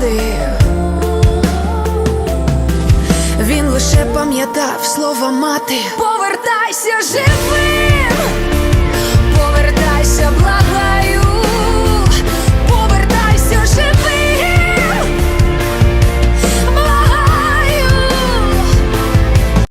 Барикади. Він лише пам'ятав слова мати. Повертайся живим,